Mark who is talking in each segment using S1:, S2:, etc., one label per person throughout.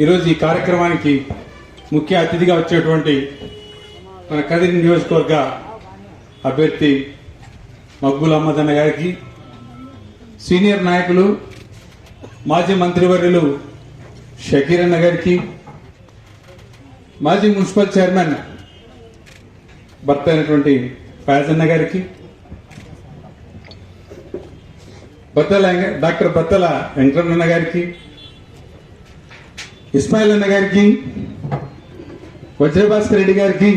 S1: ఈరోజు ఈ కార్యక్రమానికి ముఖ్య అతిథిగా వచ్చేటువంటి మన కదిరి నియోజకవర్గ అభ్యర్థి మగ్గుల అమ్మదన్న గారికి సీనియర్ నాయకులు మాజీ మంత్రివర్యులు షకీర్ అన్న గారికి మాజీ మున్సిపల్ చైర్మన్ భర్త అయినటువంటి ఫయాజన్న గారికి బత్తల డాక్టర్ బత్తల వెంకటరమణ గారికి ఇస్మాయిల్ అన్న గారికి వజ్రభాస్కర్ రెడ్డి గారికి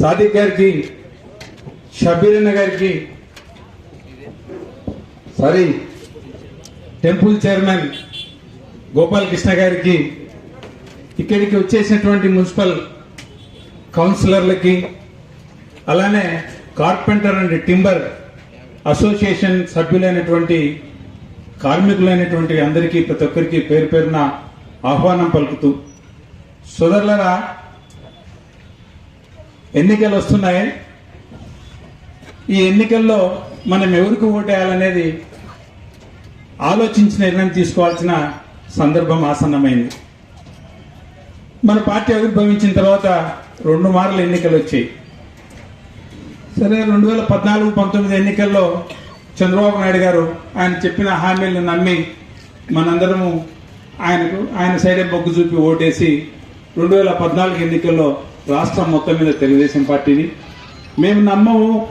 S1: సాదిక్ గారికి షబీర్ అన్న గారికి సారీ టెంపుల్ చైర్మన్ గోపాలకృష్ణ గారికి ఇక్కడికి వచ్చేసినటువంటి మున్సిపల్ కౌన్సిలర్లకి అలానే కార్పెంటర్ అండ్ టింబర్ అసోసియేషన్ సభ్యులైనటువంటి కార్మికులైనటువంటి అందరికీ ప్రతి ఒక్కరికి పేరు పేరున ఆహ్వానం పలుకుతూ సోదరులరా ఎన్నికలు వస్తున్నాయి. ఈ ఎన్నికల్లో మనం ఎవరికి ఓటేయాలనేది ఆలోచించి నిర్ణయం తీసుకోవాల్సిన సందర్భం ఆసన్నమైంది. మన పార్టీ ఆవిర్భవించిన తర్వాత రెండు మార్లు ఎన్నికలు వచ్చాయి. సరే రెండు వేల పద్నాలుగు పంతొమ్మిది ఎన్నికల్లో చంద్రబాబు నాయుడు గారు ఆయన చెప్పిన హామీలను నమ్మి మనందరము ఆయనకు ఆయన సైడే మొగ్గు చూపి ఓటేసి రెండు వేల పద్నాలుగు ఎన్నికల్లో రాష్ట్రం మొత్తం మీద తెలుగుదేశం పార్టీని మేము నమ్మము.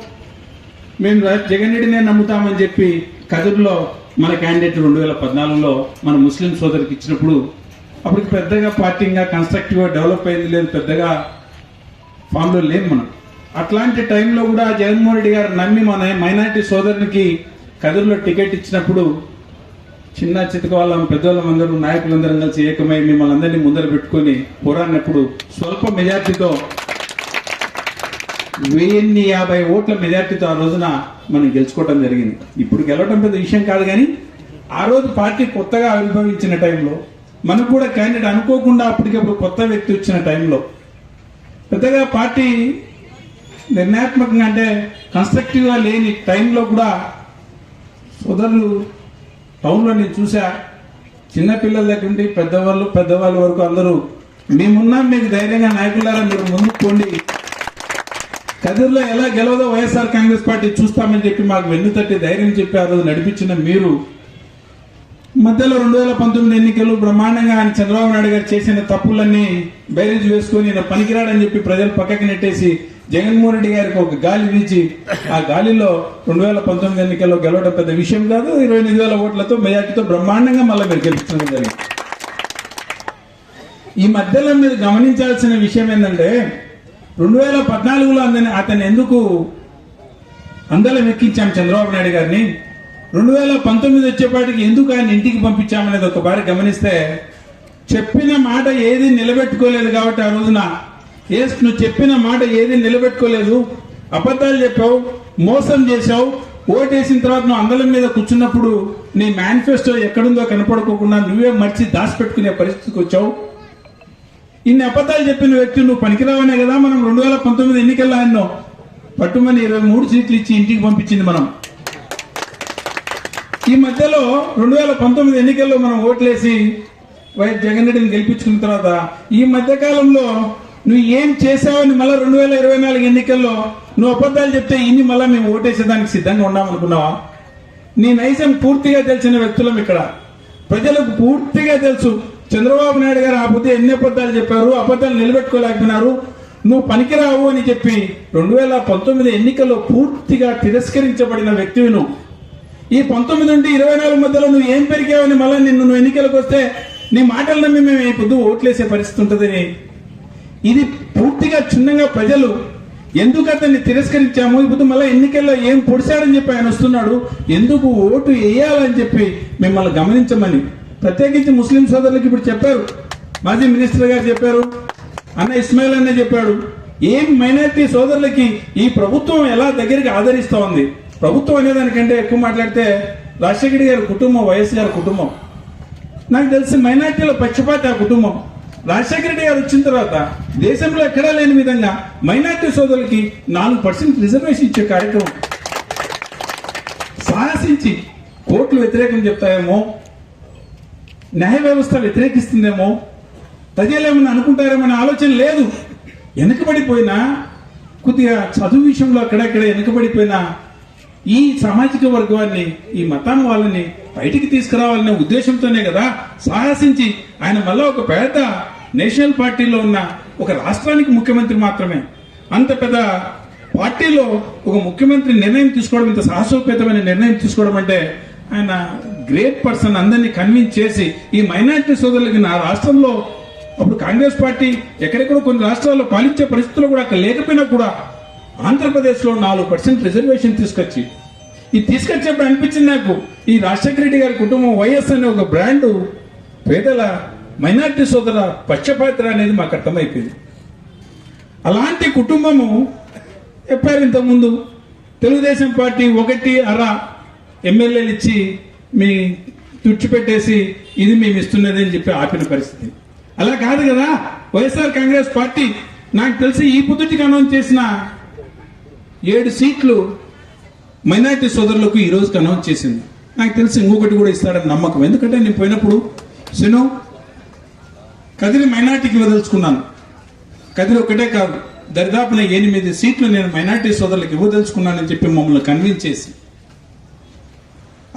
S1: మేము జగన్ రెడ్డినే నమ్ముతామని చెప్పి కదురులో మన క్యాండిడేట్ రెండు వేల పద్నాలుగులో మన ముస్లిం సోదరికి ఇచ్చినప్పుడు అప్పటికి పెద్దగా పార్టీగా కన్స్ట్రక్టివ్గా డెవలప్ అయింది లేదు పెద్దగా ఫామ్లో లేము మనం. అట్లాంటి టైంలో కూడా జగన్మోహన్ రెడ్డి గారు నమ్మి మన మైనార్టీ సోదరునికి కదురులో టికెట్ ఇచ్చినప్పుడు చిన్న చితక వాళ్ళం పెద్దవాళ్ళం అందరూ నాయకులందరం కలిసి ఏకమై మిమ్మల్ని అందరినీ ముందర పెట్టుకొని పోరాడినప్పుడు స్వల్ప మెజార్టీతో వెయ్యిన్ని యాభై ఓట్ల మెజార్టీతో ఆ రోజున మనం గెలుచుకోవటం జరిగింది. ఇప్పుడు గెలవటం పెద్ద విషయం కాదు కానీ ఆ రోజు పార్టీ కొత్తగా ఆవిర్భవించిన టైంలో మనకు కూడా క్యాండిడేట్ అనుకోకుండా అప్పటికప్పుడు కొత్త వ్యక్తి వచ్చిన టైంలో పెద్దగా పార్టీ నిర్ణయాత్మకంగా అంటే కన్స్ట్రక్టివ్గా లేని టైంలో కూడా సోదరులు టౌన్లో నేను చూసా చిన్నపిల్లల దగ్గర నుండి పెద్దవాళ్ళు పెద్దవాళ్ళ వరకు అందరూ మేమున్నాం మీకు ధైర్యంగా నాయకులారా మీరు ముందుకు పోండి. కదిర్లో ఎలా గెలవదో వైఎస్ఆర్ కాంగ్రెస్ పార్టీ చూస్తామని చెప్పి మాకు వెన్ను తట్టి ధైర్యం చెప్పి ఆ రోజు నడిపించిన మీరు. మధ్యలో రెండు వేల పంతొమ్మిది ఎన్నికలు బ్రహ్మాండంగా ఆయన చంద్రబాబు నాయుడు గారు చేసిన తప్పులన్నీ బైరేజ్ వేసుకొని పనికిరాడని చెప్పి ప్రజలు పక్కకి నెట్టేసి జగన్మోహన్ రెడ్డి గారికి ఒక గాలి వీచి ఆ గాలిలో రెండు వేల పంతొమ్మిది ఎన్నికల్లో గెలవడం పెద్ద విషయం కాదు. ఇరవై ఎనిమిది వేల ఓట్లతో మెజార్టీతో బ్రహ్మాండంగా మళ్ళీ మీరు గెలుపుతున్నది జరిగింది. ఈ మధ్యలో మీరు గమనించాల్సిన విషయం ఏంటంటే రెండు వేల పద్నాలుగులో అందని అతను ఎందుకు అందలం ఎక్కించాం చంద్రబాబు నాయుడు గారిని? రెండు వేల పంతొమ్మిది వచ్చేపాటికి ఎందుకు ఆయన ఇంటికి పంపించామనేది ఒకసారి గమనిస్తే చెప్పిన మాట ఏది నిలబెట్టుకోలేదు కాబట్టి ఆ రోజున ఏస్ నువ్వు చెప్పిన మాట ఏది నిలబెట్టుకోలేదు. అబద్ధాలు చెప్పావు మోసం చేశావు ఓటేసిన తర్వాత నువ్వు అందలం మీద కూర్చున్నప్పుడు నీ మేనిఫెస్టో ఎక్కడుందో కనపడుకోకుండా నువ్వే మర్చి దాచిపెట్టుకునే పరిస్థితికి వచ్చావు. ఇన్ని అబద్ధాలు చెప్పిన వ్యక్తి నువ్వు పనికిరావనే కదా మనం రెండు వేల పంతొమ్మిది ఎన్నికల్లో అన్నో. పట్టుమని ఇరవై మూడు సీట్లు ఇచ్చి ఇంటికి పంపించింది మనం. ఈ మధ్యలో రెండు వేల పంతొమ్మిది ఎన్నికల్లో మనం ఓట్లేసి వైఎస్ జగన్ రెడ్డిని గెలిపించుకున్న తర్వాత ఈ మధ్య కాలంలో నువ్వు ఏం చేసావని మళ్ళీ రెండు వేల ఇరవై నాలుగు ఎన్నికల్లో నువ్వు అబద్ధాలు చెప్తే ఇన్ని మళ్ళీ మేము ఓటేసేదానికి సిద్ధంగా ఉన్నామనుకున్నావా? నీ నైజం పూర్తిగా తెలిసిన వ్యక్తులం ఇక్కడ. ప్రజలకు పూర్తిగా తెలుసు. చంద్రబాబు నాయుడు గారు ఆ బుద్ధి ఎన్ని అబద్ధాలు చెప్పారు అబద్ధాలు నిలబెట్టుకోలేకపోయినారు. నువ్వు పనికిరావు అని చెప్పి రెండు వేల పంతొమ్మిది ఎన్నికల్లో పూర్తిగా తిరస్కరించబడిన వ్యక్తివి నువ్వు. ఈ పంతొమ్మిది నుండి ఇరవై నాలుగు మధ్యలో నువ్వు ఏం పెరిగావని మళ్ళీ నిన్ను నువ్వు ఎన్నికలకు వస్తే నీ మాటలు నమ్మి మేము ఈ పొద్దు ఓట్లేసే పరిస్థితి ఉంటుందని ఇది పూర్తిగా క్షుణ్ణంగా ప్రజలు ఎందుకు అతన్ని తిరస్కరించాము? ఇప్పుడు మళ్ళీ ఎన్నికల్లో ఏం పొడిశాడని చెప్పి ఆయన వస్తున్నాడు? ఎందుకు ఓటు వేయాలని చెప్పి మిమ్మల్ని గమనించమని. ప్రత్యేకించి ముస్లిం సోదరులకు ఇప్పుడు చెప్పారు. మాజీ మినిస్టర్ గారు చెప్పారు. అన్న ఇస్మాయిల్ అన్న చెప్పాడు. ఏం మైనారిటీ సోదరులకి ఈ ప్రభుత్వం ఎలా దగ్గరికి ఆదరిస్తోంది? ప్రభుత్వం అనేదానికంటే ఎక్కువ మాట్లాడితే రాజశేఖర గారి కుటుంబం వైఎస్ గారి కుటుంబం. నాకు తెలిసి మైనార్టీల పక్షపాతి ఆ కుటుంబం. రాజశేఖర రెడ్డి గారు వచ్చిన తర్వాత దేశంలో ఎక్కడా లేని విధంగా మైనార్టీ సోదరులకి నాలుగు పర్సెంట్ రిజర్వేషన్ ఇచ్చే కార్యక్రమం. సాహసించి కోర్టులు వ్యతిరేకం చెప్తాయేమో న్యాయ వ్యవస్థ వ్యతిరేకిస్తుందేమో ప్రజలు ఏమన్నా అనుకుంటారేమో అనే ఆలోచన లేదు. వెనుకబడిపోయినా కొద్దిగా చదువు విషయంలో అక్కడక్కడ వెనుకబడిపోయినా ఈ సామాజిక వర్గాన్ని ఈ మతం వాళ్ళని బయటికి తీసుకురావాలనే ఉద్దేశంతోనే కదా సాహసించి ఆయన మళ్ళీ ఒక పెద్ద నేషనల్ పార్టీలో ఉన్న ఒక రాష్ట్రానికి ముఖ్యమంత్రి మాత్రమే. అంత పెద్ద పార్టీలో ఒక ముఖ్యమంత్రి నిర్ణయం తీసుకోవడం ఇంత సాహసోపేతమైన నిర్ణయం తీసుకోవడం అంటే ఆయన గ్రేట్ పర్సన్ అందరినీ కన్విన్స్ చేసి ఈ మైనారిటీ సోదరులకి నా రాష్ట్రంలో అప్పుడు కాంగ్రెస్ పార్టీ ఎక్కడెక్కడో కొన్ని రాష్ట్రాల్లో పాలించే పరిస్థితులు కూడా అక్కడ లేకపోయినా కూడా ఆంధ్రప్రదేశ్లో నాలుగు పర్సెంట్ రిజర్వేషన్ తీసుకొచ్చి. ఇది తీసుకొచ్చేప్పుడు అనిపించింది నాకు. ఈ రాజశేఖర రెడ్డి గారి కుటుంబం వైఎస్ అనే ఒక బ్రాండు పేదల మైనారిటీ సోదర పక్షపాత్ర అనేది మాకు అర్థమైపోయింది. అలాంటి కుటుంబము చెప్పారు ఇంతకుముందు తెలుగుదేశం పార్టీ ఒకటి అర ఎమ్మెల్యేలు ఇచ్చి మీ తుడిచిపెట్టేసి ఇది మేము ఇస్తున్నది అని చెప్పి ఆపిన పరిస్థితి. అలా కాదు కదా వైఎస్ఆర్ కాంగ్రెస్ పార్టీ నాకు తెలిసి ఈ పొద్దుటికి అనౌన్స్ చేసిన ఏడు సీట్లు మైనార్టీ సోదరులకు ఈ రోజుకి అనౌన్స్ చేసింది. నాకు తెలిసి ఇంకొకటి కూడా ఇస్తాడని నమ్మకం. ఎందుకంటే నేను పోయినప్పుడు సినో కదిరి మైనార్టీకి ఇవ్వదలుచుకున్నాను. కదిరి ఒకటే కాదు దరిదాపున ఎనిమిది సీట్లు నేను మైనార్టీ సోదరులకు ఇవ్వదలుచుకున్నానని చెప్పి మమ్మల్ని కన్విన్స్ చేసి.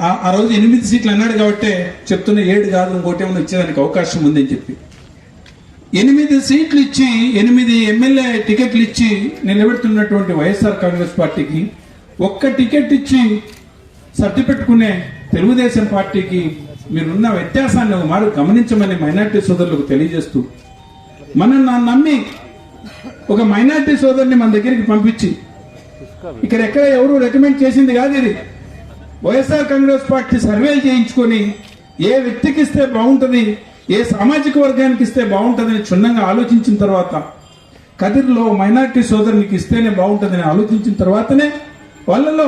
S1: ఆ- రోజు ఎనిమిది సీట్లు అన్నాడు కాబట్టి చెప్తున్న ఏడు కాదు ఇంకోటి ఏమైనా ఇచ్చేదానికి అవకాశం ఉందని చెప్పి. ఎనిమిది సీట్లు ఇచ్చి ఎనిమిది ఎమ్మెల్యే టికెట్లు ఇచ్చి నిలబెడుతున్నటువంటి వైఎస్ఆర్ కాంగ్రెస్ పార్టీకి ఒక్క టికెట్ ఇచ్చి సర్ది పెట్టుకునే తెలుగుదేశం పార్టీకి మీరున్న వ్యత్యాసాన్ని ఒక మాట గమనించమని మైనార్టీ సోదరులకు తెలియజేస్తూ మనం నా నమ్మి ఒక మైనార్టీ సోదరుని మన దగ్గరికి పంపించి ఇక్కడ ఎక్కడ ఎవరు రికమెండ్ చేసింది కాదు ఇది. వైఎస్ఆర్ కాంగ్రెస్ పార్టీ సర్వేలు చేయించుకొని ఏ వ్యక్తికి ఇస్తే బాగుంటది ఏ సామాజిక వర్గానికి ఇస్తే బాగుంటుందని క్షుణ్ణంగా ఆలోచించిన తర్వాత కదిర్లో మైనార్టీ సోదరునికి ఇస్తేనే బాగుంటుందని ఆలోచించిన తర్వాతనే వాళ్ళలో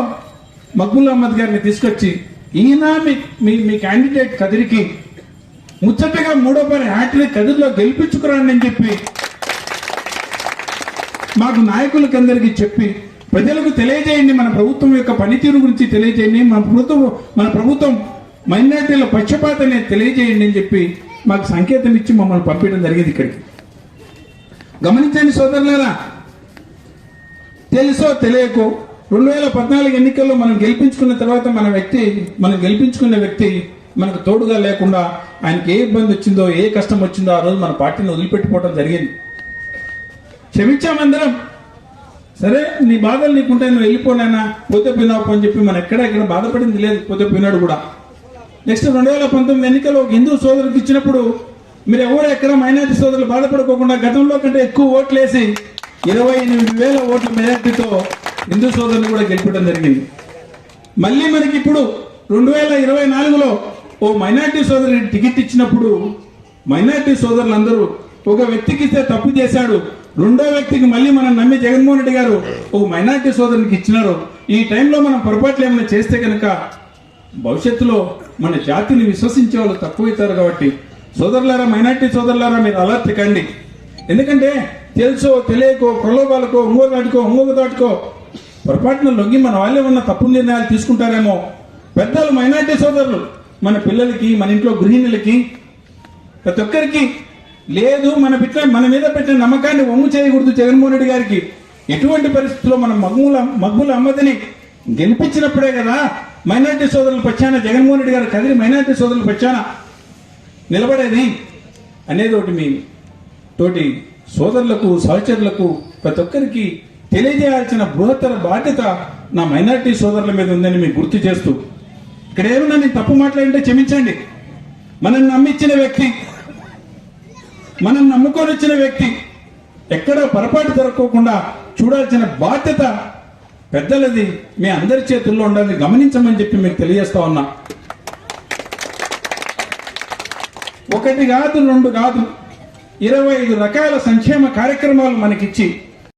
S1: మక్బుల్ అహ్మద్ గారిని తీసుకొచ్చి ఈయన మీ మీ క్యాండిడేట్ కదిరికి ముచ్చటగా మూడో పని హ్యాట్రిక్ కదిరిలో గెలిపించుకురాండి అని చెప్పి మాకు నాయకులకి అందరికీ చెప్పి ప్రజలకు తెలియజేయండి మన ప్రభుత్వం యొక్క పనితీరు గురించి తెలియజేయండి మన ప్రభుత్వం మన ప్రభుత్వం మైనార్టీల పక్షపాతనే తెలియజేయండి అని చెప్పి మాకు సంకేతం ఇచ్చి మమ్మల్ని పంపించడం జరిగింది ఇక్కడికి. గమనించండి సోదరులారా తెలుసో తెలియకో రెండు వేల పద్నాలుగు ఎన్నికల్లో మనం గెలిపించుకున్న తర్వాత మన వ్యక్తి మనం గెలిపించుకున్న వ్యక్తి మనకు తోడుగా లేకుండా ఆయనకి ఏ ఇబ్బంది వచ్చిందో ఏ కష్టం వచ్చిందో ఆ రోజు మన పార్టీని వదిలిపెట్టుకోవడం జరిగింది. క్షమించామందరం సరే నీ బాధలు నీకుంటే నువ్వు వెళ్ళిపోనైనా పోతే పోయినావు అని చెప్పి మనం ఎక్కడ ఎక్కడ బాధపడింది లేదు పోతే పోయినాడు కూడా. నెక్స్ట్ రెండు వేల పంతొమ్మిది ఎన్నికల్లో ఒక హిందూ సోదరులకు ఇచ్చినప్పుడు మీరు ఎవరు ఎక్కడ మైనార్టీ సోదరులు బాధపడుకోకుండా గతంలో కంటే ఎక్కువ ఓట్లు వేసి ఇరవై ఎనిమిది వేల ఓట్ల మెజార్టీతో హిందూ సోదరులు కూడా గెలిపడం జరిగింది. మళ్ళీ మనకి ఇప్పుడు రెండు వేల ఇరవై నాలుగులో ఓ మైనార్టీ సోదరుని టికెట్ ఇచ్చినప్పుడు మైనార్టీ సోదరులందరూ ఒక వ్యక్తికి ఇస్తే తప్పు చేశాడు. రెండో వ్యక్తికి మళ్ళీ మనం నమ్మి జగన్మోహన్ రెడ్డి గారు ఓ మైనార్టీ సోదరునికి ఇచ్చినారు. ఈ టైంలో మనం పొరపాట్లు ఏమైనా చేస్తే కనుక భవిష్యత్తులో మన జాతిని విశ్వసించే వాళ్ళు తక్కువైతారు కాబట్టి సోదరులారా మైనార్టీ సోదరులారా మీరు అలర్ట్ కండి. ఎందుకంటే తెలుసో తెలియకో ప్రలోభాలకో ఇంకో దాటుకో ఇంకొక దాటుకో పొరపాటున లొంగి మన వాళ్ళే ఉన్న తప్పు నిర్ణయాలు తీసుకుంటారేమో. పెద్దలు మైనార్టీ సోదరులు మన పిల్లలకి మన ఇంట్లో గృహిణులకి ప్రతి ఒక్కరికి లేదు మన బిడ్డ మన మీద పెట్టిన నమ్మకాన్ని ఒమ్ము చేయకూడదు జగన్మోహన్ రెడ్డి గారికి. ఎటువంటి పరిస్థితుల్లో మనం మగ్గుల మగ్గుల అమ్మదిని గెలిపించినప్పుడే కదా మైనార్టీ సోదరుల పక్షాన జగన్మోహన్ రెడ్డి గారు కదిలి మైనార్టీ సోదరుల పక్షాన నిలబడేది అనేది ఒకటి మీ తోటి సోదరులకు సహచరులకు ప్రతి ఒక్కరికి తెలియజేయాల్సిన బృహత్తర బాధ్యత నా మైనార్టీ సోదరుల మీద ఉందని మీకు గుర్తు చేస్తూ ఇక్కడ ఏమన్నా నేను తప్పు మాట్లాడింటే క్షమించండి. మనం నమ్మించిన వ్యక్తి మనం నమ్ముకొని వచ్చిన వ్యక్తి ఎక్కడ పొరపాటు జరగకోకుండా చూడాల్సిన బాధ్యత పెద్దలది మీ అందరి చేతుల్లో ఉండాలని గమనించమని చెప్పి మీకు తెలియజేస్తా ఉన్నా. ఒకటి కాదు రెండు కాదు ఇరవై ఐదు రకాల సంక్షేమ కార్యక్రమాలు మనకిచ్చి